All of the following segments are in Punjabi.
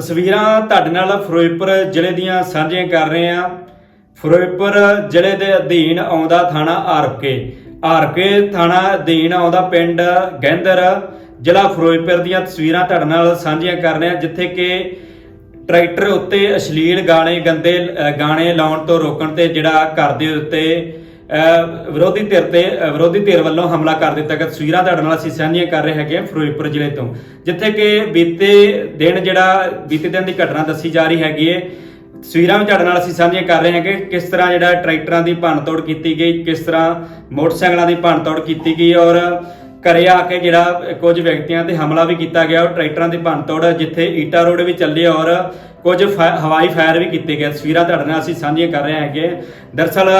ਤਸਵੀਰਾਂ ਤੁਹਾਡੇ ਨਾਲ ਫਿਰੋਜ਼ਪੁਰ ਜ਼ਿਲ੍ਹੇ ਦੀਆਂ ਸਾਂਝੀਆਂ ਕਰ ਰਹੇ ਹਾਂ। ਫਿਰੋਜ਼ਪੁਰ ਜ਼ਿਲ੍ਹੇ ਦੇ ਅਧੀਨ ਆਉਂਦਾ ਥਾਣਾ ਆਰਕੇ। ਆਰਕੇ ਥਾਣਾ ਅਧੀਨ ਆਉਂਦਾ ਪਿੰਡ ਗੈਂਦਰ ਜ਼ਿਲ੍ਹਾ ਫਿਰੋਜ਼ਪੁਰ ਦੀਆਂ ਤਸਵੀਰਾਂ ਤੁਹਾਡੇ ਨਾਲ ਸਾਂਝੀਆਂ ਕਰ ਰਹੇ ਹਾਂ, ਜਿੱਥੇ ਕਿ ਟਰੈਕਟਰ ਉੱਤੇ ਅਸ਼ਲੀਲ ਗਾਣੇ ਗੰਦੇ ਗਾਣੇ ਲਾਉਣ ਤੋਂ ਰੋਕਣ ਤੇ ਜਿਹੜਾ ਘਰ ਦੇ ਉੱਤੇ ਵਿਰੋਧੀ ਧਿਰ ਤੇ ਵਿਰੋਧੀ ਧਿਰ ਵੱਲੋਂ ਹਮਲਾ ਕਰ ਦਿੱਤਾ ਗਿਆ। ਤਸਵੀਰਾਂ ਤੁਹਾਡੇ ਨਾਲ ਅਸੀਂ ਸਾਂਝੀਆਂ ਕਰ ਰਹੇ ਹੈਗੇ ਫਿਰੋਜ਼ਪੁਰ ਜ਼ਿਲ੍ਹੇ ਤੋਂ। ਜਿੱਥੇ ਕਿ ਬੀਤੇ ਦਿਨ ਜਿਹੜਾ, ਬੀਤੇ ਦਿਨ ਦੀ ਘਟਨਾ ਦੱਸੀ ਜਾ ਰਹੀ ਹੈਗੀ ਹੈ। ਤਸਵੀਰਾਂ ਵੀ ਤੁਹਾਡੇ ਨਾਲ ਅਸੀਂ ਸਾਂਝੀਆਂ ਕਰ ਰਹੇ ਹਾਂ ਕਿ ਕਿਸ ਤਰ੍ਹਾਂ ਜਿਹੜਾ ਟਰੈਕਟਰਾਂ ਦੀ ਭੰਨਤੋੜ ਕੀਤੀ ਗਈ, ਕਿਸ ਤਰ੍ਹਾਂ ਮੋਟਰਸਾਈਕਲਾਂ ਦੀ ਭੰਨਤੋੜ ਕੀਤੀ ਗਈ ਔਰ ਘਰੇ ਆ ਕੇ ਜਿਹੜਾ ਕੁਝ ਵਿਅਕਤੀਆਂ ਤੇ ਹਮਲਾ ਵੀ ਕੀਤਾ ਗਿਆ ਔਰ ਟਰੈਕਟਰਾਂ ਦੀ ਭੰਨਤੋੜ ਜਿੱਥੇ ਈਟਾ ਰੋਡ ਵੀ ਚੱਲੇ ਔਰ ਕੁਝ ਫਾ- ਹਵਾਈ ਫਾਇਰ ਵੀ ਕੀਤੇ ਗਏ। ਤਸਵੀਰਾਂ ਤੁਹਾਡੇ ਨਾਲ ਅਸੀਂ ਸਾਂਝੀਆਂ ਕਰ ਰਹੇ ਹੈਗੇ। ਦਰਸਲ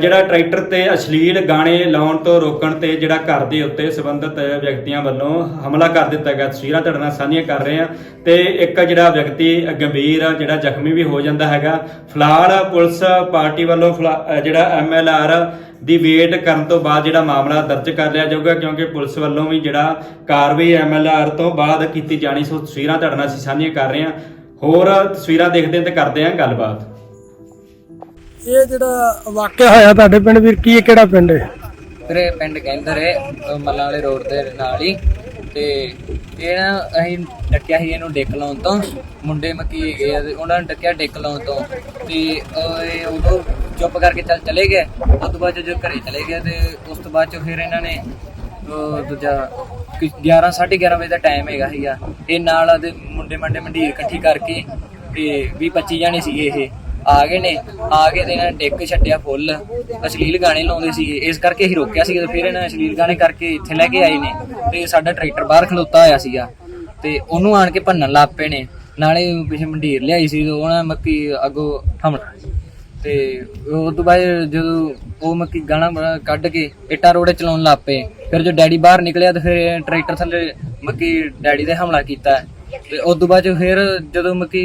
ਜਿਹੜਾ ਟਰੈਕਟਰ ਤੇ ਅਸ਼ਲੀਲ ਗਾਣੇ ਲਾਉਣ ਤੋਂ ਰੋਕਣ ਤੇ ਜਿਹੜਾ ਘਰ ਦੇ ਉੱਤੇ ਸੰਬੰਧਿਤ ਵਿਅਕਤੀਆਂ ਵੱਲੋਂ ਹਮਲਾ ਕਰ ਦਿੱਤਾ ਗਿਆ। ਤਸਵੀਰਾਂ ਤੁਹਾਡੇ ਨਾਲ ਸਾਂਝੀਆਂ ਕਰ ਰਹੇ ਹਾਂ। ਤੇ ਇੱਕ ਜਿਹੜਾ ਵਿਅਕਤੀ ਗੰਭੀਰ ਜਿਹੜਾ ਜ਼ਖਮੀ ਵੀ ਹੋ ਜਾਂਦਾ ਹੈਗਾ। ਫਿਲਹਾਲ ਪੁਲਿਸ ਪਾਰਟੀ ਵੱਲੋਂ ਫਿਲਹਾ- ਅਹ ਜਿਹੜਾ ਐਮਐਲਆਰ ਦੀ ਵੇਟ ਕਰਨ ਤੋਂ ਬਾਅਦ ਜਿਹੜਾ ਮਾਮਲਾ ਦਰਜ ਕਰ ਲਿਆ ਜਾਊਗਾ, ਕਿਉਂਕਿ ਪੁਲਿਸ ਵੱਲੋਂ ਵੀ ਜਿਹੜਾ ਕਾਰਵਾਈ ਐਮਐਲਆਰ ਤੋਂ ਬਾਅਦ ਕੀਤੀ ਜਾਣੀ ਸੋ। ਤਸਵੀਰਾਂ ਤੁਹਾਡੇ ਨਾਲ ਅਸੀਂ ਸਾਂਝੀਆਂ ਕਰ ਰਹੇ ਹਾਂ। ਹੋਰ ਤਸਵੀਰਾਂ ਦੇਖਦੇ ਹਾਂ ਤੇ ਕਰਦੇ ਹਾਂ ਗੱਲਬਾਤ। ਇਹ ਜਿਹੜਾ ਵਾਕਿਆ ਹੋਇਆ ਤੁਹਾਡੇ ਪਿੰਡ ਵੀਰ, ਕੀ ਇਹ ਕਿਹੜਾ ਪਿੰਡ ਹੈ? ਵੀਰੇ, ਪਿੰਡ ਕਹਿੰਦਰ ਹੈ, ਅਹ ਮੱਲਾਂ ਵਾਲੇ ਰੋਡ ਦੇ ਨਾਲ ਹੀ। ਤੇ ਇਹ ਨਾ ਅਸੀਂ ਡੱਕਿਆ ਸੀ ਇਹਨੂੰ ਡਿੱਕ ਲਾਉਣ ਤੋਂ। ਮੁੰਡੇ ਮੱਕੀ ਹੈਗੇ ਆ ਤੇ ਉਹਨਾਂ ਨੇ ਡੱਕਿਆ ਡਿੱਕ ਲਾਉਣ ਤੋਂ। ਤੇ ਉਹ ਇਹ ਉਦੋਂ ਚੁੱਪ ਕਰਕੇ ਚੱਲ ਚਲੇ ਗਏ। ਉਸ ਤੋਂ ਬਾਅਦ ਜਦੋਂ ਘਰੇ ਚਲੇ ਗਏ ਤੇ ਉਸ ਤੋਂ ਬਾਅਦ ਚ ਫਿਰ ਇਹਨਾਂ ਨੇ ਉਹ ਦੂਜਾ ਕਿ 11 11:30 ਵਜੇ ਦਾ ਟਾਈਮ ਹੈਗਾ ਸੀਗਾ। ਇਹ ਨਾਲ ਦੇ ਮੁੰਡੇ ਮੰਡੇ ਮੰਡੀਰ ਇਕੱਠੀ ਕਰਕੇ ਤੇ 20 25 ਜਾਣੇ ਸੀਗੇ ਇਹ। ਆ ਗਏ ਨੇ, ਆ ਕੇ ਤੇ ਇਹਨਾਂ ਨੇ ਟਿੱਕ ਛੱਡਿਆ ਫੁੱਲ। ਅਸ਼ਲੀਲ ਗਾਣੇ ਲਾਉਂਦੇ ਸੀਗੇ। ਇਸ ਕਰਕੇ ਅਸੀਂ ਰੋਕਿਆ ਸੀ ਫਿਰ ਇਹਨਾਂ ਨੇ ਅਸ਼ਲੀਲ ਗਾਣੇ ਕਰਕੇ ਇੱਥੇ ਲੈ ਕੇ ਆਏ ਨੇ। ਤੇ ਸਾਡਾ ਟਰੈਕਟਰ ਬਾਹਰ ਖਲੋਤਾ ਹੋਇਆ ਸੀਗਾ। ਤੇ ਉਹਨੂੰ ਆਣ ਕੇ ਭੰਨਣ ਲੱਗ ਪਏ ਨੇ। ਨਾਲੇ ਪਿੱਛੇ ਮੰਡੀਰ ਲਿਆਈ ਸੀ ਉਹਨਾਂ ਮੱਕੀ ਅੱਗੋਂ ਹਮਲਾ ਤੇ ਉਹ ਤੋਂ ਬਾਅਦ ਜਦੋਂ ਉਹ ਮੱਕੀ ਗਾਣਾ ਕੱਢ ਕੇ ਇੱਟਾਂ ਰੋੜੇ ਚਲਾਉਣ ਲੱਗ ਪਏ। ਫਿਰ ਜਦੋਂ ਡੈਡੀ ਬਾਹਰ ਨਿਕਲਿਆ ਤੇ ਫਿਰ ਟਰੈਕਟਰ ਥੱਲੇ ਮੱਕੀ ਡੈਡੀ ਦੇ ਹਮਲਾ ਕੀਤਾ। ਤੇ ਉਸ ਤੋਂ ਬਾਅਦ 'ਚ ਫਿਰ ਜਦੋਂ ਮੱਕੀ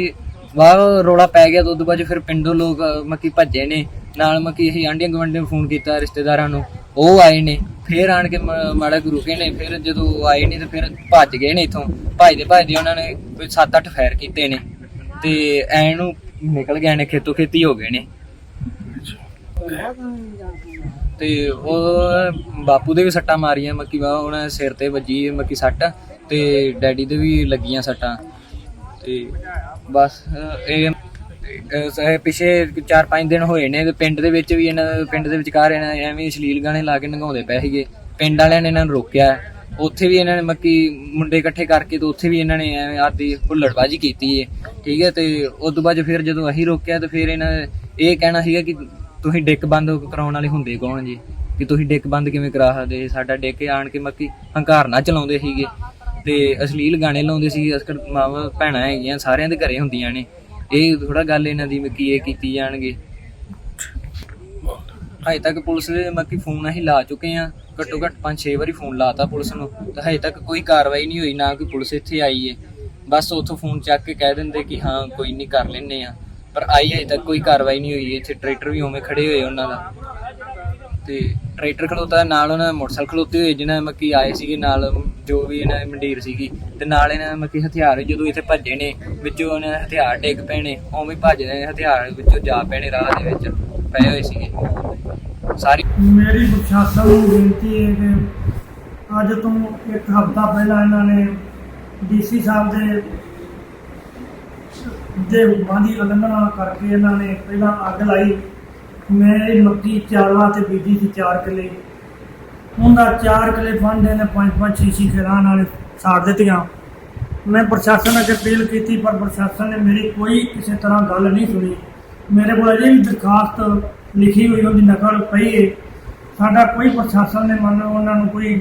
ਵਾਹ ਰੋਲਾ ਪੈ ਗਿਆ ਤਾਂ ਉਸ ਬਾਅਦ 'ਚ ਫਿਰ ਪਿੰਡੋਂ ਲੋਕ ਮੱਕੀ ਭੱਜੇ ਨੇ। ਨਾਲ ਮੱਕੀ ਅਸੀਂ ਆਂਢੀਆਂ ਗੁਆਂਢੀਆਂ ਨੂੰ ਫੋਨ ਕੀਤਾ, ਰਿਸ਼ਤੇਦਾਰਾਂ ਨੂੰ। ਉਹ ਆਏ ਨੇ। ਫਿਰ ਆਣ ਕੇ ਮ- ਮਾੜਾ ਕੁ ਰੁਕੇ ਨੇ। ਫਿਰ ਜਦੋਂ ਆਏ ਨੇ ਤੇ ਫਿਰ ਭੱਜ ਗਏ ਨੇ ਇਥੋਂ। ਭੱਜਦੇ ਭੱਜਦੇ ਉਹਨਾਂ ਨੇ ਕੋਈ 7-8 ਫਾਇਰ ਕੀਤੇ ਨੇ। ਤੇ ਐ ਨੂੰ ਨਿਕਲ ਗਏ ਨੇ, ਖੇਤੋਂ ਖੇਤੀ ਹੋ ਗਏ ਨੇ। ਤੇ ਉਹ ਬਾਪੂ ਦੇ ਵੀ ਸੱਟਾਂ ਮਾਰੀਆਂ ਮੱਕੀ ਵਾ ਉਹਨਾਂ ਦੇ ਸਿਰ ਤੇ ਵੱਜੀ ਮੱਕੀ ਸੱਟ। ਤੇ ਡੈਡੀ ਦੇ ਵੀ ਲੱਗੀਆਂ ਸੱਟਾਂ। ਤੇ ਬਸ ਇਹ ਅਹ, ਇਹ ਪਿਛੇ 4-5 ਦਿਨ ਹੋਏ ਨੇ ਤੇ ਪਿੰਡ ਦੇ ਵਿੱਚ ਵੀ ਇਹਨਾਂ ਪਿੰਡ ਦੇ ਵਿਚਕਾਰ ਇਹਨਾਂ ਨੇ ਐਵੇਂ ਅਸ਼ਲੀਲ ਗਾਣੇ ਲਾ ਕੇ ਨਗਾਉਂਦੇ ਪਏ ਸੀਗੇ। ਪਿੰਡ ਵਾਲਿਆਂ ਨੇ ਇਹਨਾਂ ਨੂੰ ਰੋਕਿਆ। ਉੱਥੇ ਵੀ ਇਹਨਾਂ ਨੇ ਮੱਕੀ ਮੁੰਡੇ ਇਕੱਠੇ ਕਰਕੇ ਤੇ ਉੱਥੇ ਵੀ ਇਹਨਾਂ ਨੇ ਐਵੇਂ ਆਦੀ ਹੁੱਲੜਬਾਜੀ ਕੀਤੀ ਏ। ਠੀਕ ਹੈ ਤੇ ਉਸ ਤੋਂ ਬਾਅਦ ਫਿਰ ਜਦੋਂ ਅਸੀਂ ਰੋਕਿਆ ਤੇ ਫਿਰ ਇਹਨਾਂ ਇਹ ਕਹਿਣਾ ਸੀਗਾ ਕਿ ਤੁਸੀਂ ਡਿੱਕ ਬੰਦ ਕਰਾਉਣ ਵਾਲੇ ਹੁੰਦੇ ਕੌਣ ਜੀ? ਕਿ ਤੁਸੀਂ ਡਿੱਕ ਬੰਦ ਕਿਵੇਂ ਕਰਾ ਸਕਦੇ? ਸਾਡਾ ਡਿੱਕ ਆਣ ਕੇ ਮੱਕੀ ਹੰਕਾਰ ਨਾ ਚਲਾਉਂਦੇ ਸੀਗੇ। ਤੇ ਅਸ਼ਲੀਲ ਗਾਣੇ ਲਾਉਂਦੇ ਸੀ ਅਸਕਰ ਮਾਵਾਂ ਭੈਣਾਂ ਹੈਗੀਆਂ, ਸਾਰਿਆਂ ਦੇ ਘਰੇ ਹੁੰਦੀਆਂ ਨੇ। ਇਹ ਥੋੜਾ ਗੱਲ ਇਹਨਾਂ ਦੀ ਮੱਕੀ ਇਹ ਕੀਤੀ ਜਾਣਗੇ। ਹਜੇ ਤੱਕ ਪੁਲਿਸ ਦੇ ਮੱਕੀ ਫੋਨ ਅਸੀਂ ਲਾ ਚੁੱਕੇ ਆ ਘੱਟੋ ਘੱਟ 5-6 ਵਾਰੀ ਫੋਨ ਲਾਤਾ ਪੁਲਿਸ ਨੂੰ। ਤਾਂ ਹਜੇ ਤੱਕ ਕੋਈ ਕਾਰਵਾਈ ਨਹੀਂ ਹੋਈ, ਨਾ ਕੋਈ ਪੁਲਿਸ ਇੱਥੇ ਆਈ ਏ। ਬਸ ਉੱਥੋਂ ਫੋਨ ਚੱਕ ਕੇ ਕਹਿ ਦਿੰਦੇ ਕਿ ਹਾਂ, ਕੋਈ ਨਹੀਂ, ਕਰ ਲੈਨੇ ਆ ਪਰ ਆਈ ਹਜੇ ਤੱਕ ਕੋਈ ਕਾਰਵਾਈ ਨਹੀਂ ਹੋਈ। ਇੱਥੇ ਟਰੈਕਟਰ ਵੀ ਉਵੇਂ ਖੜੇ ਹੋਏ ਉਹਨਾਂ ਦਾ। ਤੇ ਟਰੈਕਟਰ ਖਲੋਤਾ, ਨਾਲ ਉਹਨਾਂ ਦੇ ਮੋਟਰਸਾਈਕਲ ਖਲੋਤੇ ਹੋਈ ਜਿਹਨਾਂ ਦੇ ਮੱਕੀ ਆਏ ਸੀਗੇ ਨਾਲ, ਜੋ ਵੀ ਇਹਨਾਂ ਦੀ ਮੰਡੀਰ ਸੀਗੀ, ਤੇ ਨਾਲ ਇਹਨਾਂ ਦੇ ਮੱਕੀ ਹਥਿਆਰ ਜਦੋਂ ਇੱਥੇ ਭੱਜੇ ਨੇ, ਵਿੱਚੋਂ ਉਹਨਾਂ ਦੇ ਹਥਿਆਰ ਡਿੱਗ ਪਏ ਨੇ, ਉਵੇਂ ਭੱਜਦੇ ਨੇ, ਹਥਿਆਰ ਵਿੱਚੋਂ ਜਾ ਪਏ ਨੇ, ਰਾਹ ਦੇ ਵਿੱਚ ਪਏ ਹੋਏ ਸੀਗੇ। ਸਾਰੀ ਮੇਰੀ ਪ੍ਰਸ਼ਾਸਨ ਨੂੰ ਬੇਨਤੀ ਹੈ ਕਿ ਅੱਜ ਤੋਂ ਇੱਕ ਹਫ਼ਤਾ ਪਹਿਲਾਂ ਇਹਨਾਂ ਨੇ ਡੀਸੀ ਸਾਹਿਬ ਦੇ ਦੇ ਹੁਕਮਾਂ ਦੀ ਉਲੰਘਣਾ ਕਰਕੇ ਇਹਨਾਂ ਨੇ ਪਹਿਲਾਂ ਅੱਗ ਲਾਈ। ਮੈਂ ਇਹ ਮੱਕੀ ਚਾਰਵਾ ਤੇ ਬੀਜੀ ਸੀ 4 ਕਿੱਲੇ। ਉਹਦਾ 4 ਕਿੱਲੇ ਫੰਡ ਨੇ 5-5 ਛੇ ਖੇਰਾਂ ਨਾਲ ਸਾੜ ਦਿੱਤੀਆਂ। ਮੈਂ ਪ੍ਰਸ਼ਾਸਨ ਅੱਗੇ ਅਪੀਲ ਕੀਤੀ, ਪਰ ਪ੍ਰਸ਼ਾਸਨ ਨੇ ਮੇਰੀ ਕੋਈ ਕਿਸੇ ਤਰ੍ਹਾਂ ਗੱਲ ਨਹੀਂ ਸੁਣੀ। ਮੇਰੇ ਕੋਲ ਅਜੇ ਵੀ ਦਰਖਾਸਤ ਲਿਖੀ ਹੋਈ, ਉਹਦੀ ਨਕਲ ਪਈ ਹੈ ਸਾਡਾ ਕੋਈ ਪ੍ਰਸ਼ਾਸਨ ਨੇ ਮੰਨ ਉਹਨਾਂ ਨੂੰ ਕੋਈ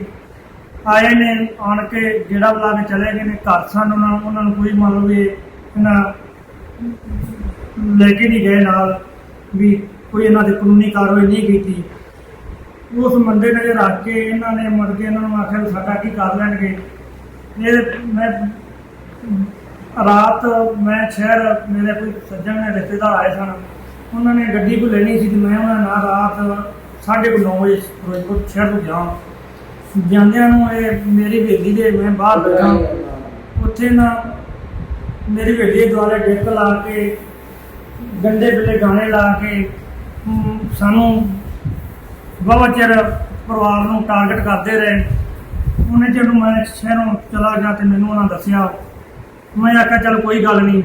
ਆਏ ਨੇ, ਆਣ ਕੇ ਜਿਹੜਾ ਬੁਲਾ ਕੇ ਚਲੇ ਗਏ ਨੇ, ਘਰ ਸਾਨੂੰ ਉਹਨਾਂ ਉਹਨਾਂ ਨੂੰ ਕੋਈ ਮੰਨ ਲਓ ਵੀ ਇਹਨਾਂ ਲੈ ਕੇ ਨਹੀਂ ਗਏ ਨਾਲ, ਵੀ ਕੋਈ ਇਹਨਾਂ ਦੇ ਕਾਨੂੰਨੀ ਕਾਰਵਾਈ ਨਹੀਂ ਕੀਤੀ। ਉਸ ਮੰਦੇ ਨਜ਼ਰ ਰੱਖ ਕੇ ਇਹਨਾਂ ਨੇ ਮਰ ਕੇ ਇਹਨਾਂ ਨੂੰ ਆਖਿਆ ਵੀ ਸਾਡਾ ਕੀ ਕਰ ਲੈਣਗੇ। ਇਹ ਮੈਂ ਰਾਤ ਮੈਂ ਸ਼ਹਿਰ ਮੇਰੇ ਕੋਈ ਸੱਜਣ ਨੇ ਰਿਸ਼ਤੇਦਾਰ ਆਏ ਸਨ। ਉਹਨਾਂ ਨੇ ਗੱਡੀ ਕੋ ਲੈਣੀ ਸੀ ਤੇ ਮੈਂ ਉਹਨਾਂ ਨਾਲ ਰਾਤ ਸਾਢੇ ਕੁ ਨੌ ਵਜੇ ਫਿਰੋਜ਼ਪੁਰ ਸ਼ਹਿਰ ਤੋਂ ਗਿਆ। ਜਾਂਦਿਆਂ ਨੂੰ ਇਹ ਮੇਰੀ ਹਵੇਲੀ ਦੇ ਮੈਂ ਬਾਹਰ ਬੈਠਾ ਉੱਥੇ ਨਾ ਮੇਰੀ ਹਵੇਲੀ ਦੁਆਲੇ ਡਿੱਕ ਲਾ ਕੇ ਗੰਦੇ ਬਿਲੇ ਗਾਣੇ ਲਾ ਕੇ ਸਾਨੂੰ ਬਹੁਤ ਚਿਰ ਪਰਿਵਾਰ ਨੂੰ ਟਾਰਗੇਟ ਕਰਦੇ ਰਹੇ। ਉਹਨੇ ਜਦੋਂ ਮੈਂ ਸ਼ਹਿਰੋਂ ਚਲਾ ਗਿਆ ਤੇ ਮੈਨੂੰ ਉਹਨਾਂ ਦੱਸਿਆ, ਮੈਂ ਆਖਿਆ, ਚਲ ਕੋਈ ਗੱਲ ਨਹੀਂ,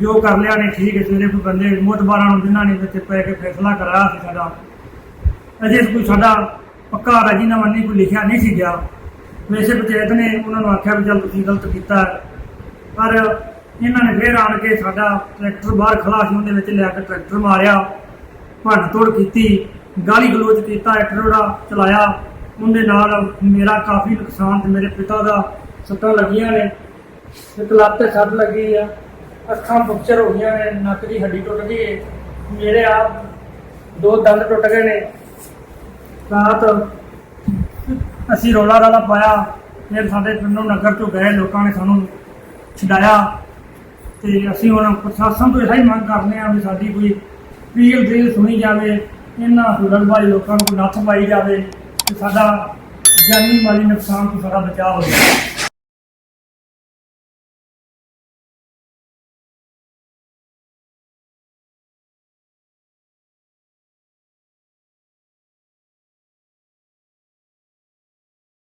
ਜੋ ਕਰ ਲਿਆ ਨੇ ਠੀਕ ਹੈ ਸਵੇਰੇ ਕੋਈ ਬੰਦੇ ਮੋਤਬਾਰਾਂ ਨੂੰ ਜਿਨ੍ਹਾਂ ਨੇ ਵਿੱਚ ਪੈ ਕੇ ਫੈਸਲਾ ਕਰਾਇਆ ਸੀ ਸਾਡਾ। ਅਜੇ ਕੋਈ ਸਾਡਾ ਪੱਕਾ ਰਾਜੀਨਾਮਾ ਨਹੀਂ, ਕੋਈ ਲਿਖਿਆ ਨਹੀਂ ਸੀ ਗਿਆ। ਵੈਸੇ ਪੰਚਾਇਤ ਨੇ ਉਹਨਾਂ ਨੂੰ ਆਖਿਆ ਵੀ ਚਲ ਤੁਸੀਂ ਗਲਤ ਕੀਤਾ ਪਰ ਇਹਨਾਂ ਨੇ ਫੇਰ ਆਣ ਕੇ ਸਾਡਾ ਟਰੈਕਟਰ ਬਾਹਰ ਖੜਾ ਉਹਦੇ ਵਿੱਚ ਲਿਆ ਕੇ ਟਰੈਕਟਰ ਮਾਰਿਆ। ਭੰਨ ਤੋੜ ਕੀਤੀ, ਗਾਲੀ ਗਲੋਚ ਕੀਤਾ ਟਰੈਕਟਰ ਦਾ ਚਲਾਇਆ। ਉਹਦੇ ਨਾਲ ਮੇਰਾ ਕਾਫੀ ਨੁਕਸਾਨ ਤੇ ਮੇਰੇ ਪਿਤਾ ਦਾ ਸੱਟਾਂ ਲੱਗੀਆਂ ਨੇ। ਇੱਕ ਲੱਤ ਤੇ ਸੱਟ ਲੱਗੀ ਆ। ਅੱਖਾਂ ਫਕਚਰ ਹੋ ਗਈਆਂ ਨੇ, ਨੱਕ ਦੀ ਹੱਡੀ ਟੁੱਟ ਗਈ ਹੈ ਮੇਰੇ ਆ ਦੋ ਦੰਦ ਟੁੱਟ ਗਏ ਨੇ। ਰਾਤ ਅਸੀਂ ਰੋਲਾ ਰਾਲਾ ਪਾਇਆ। ਫਿਰ ਸਾਡੇ ਪਿੰਡੋਂ ਨਗਰ ਤੋਂ ਗਏ, ਲੋਕਾਂ ਨੇ ਸਾਨੂੰ ਛਡਾਇਆ। ਤੇ ਅਸੀਂ ਹੁਣ ਪ੍ਰਸ਼ਾਸਨ ਤੋਂ ਇਹੀ ਮੰਗ ਕਰਦੇ ਹਾਂ ਵੀ ਸਾਡੀ ਕੋਈ ਪੀਲ ਡ੍ਰਿਲ ਸੁਣੀ ਜਾਵੇ, ਇਹਨਾਂ ਹੁਲੜਬਾਜ਼ੀ ਲੋਕਾਂ ਨੂੰ ਨੱਥ ਪਾਈ ਜਾਵੇ, ਤੇ ਸਾਡਾ ਜਾਨੀ ਮਾਲੀ ਨੁਕਸਾਨ ਤੋਂ ਸਾਡਾ ਬਚਾਅ ਹੋ ਜਾਵੇ।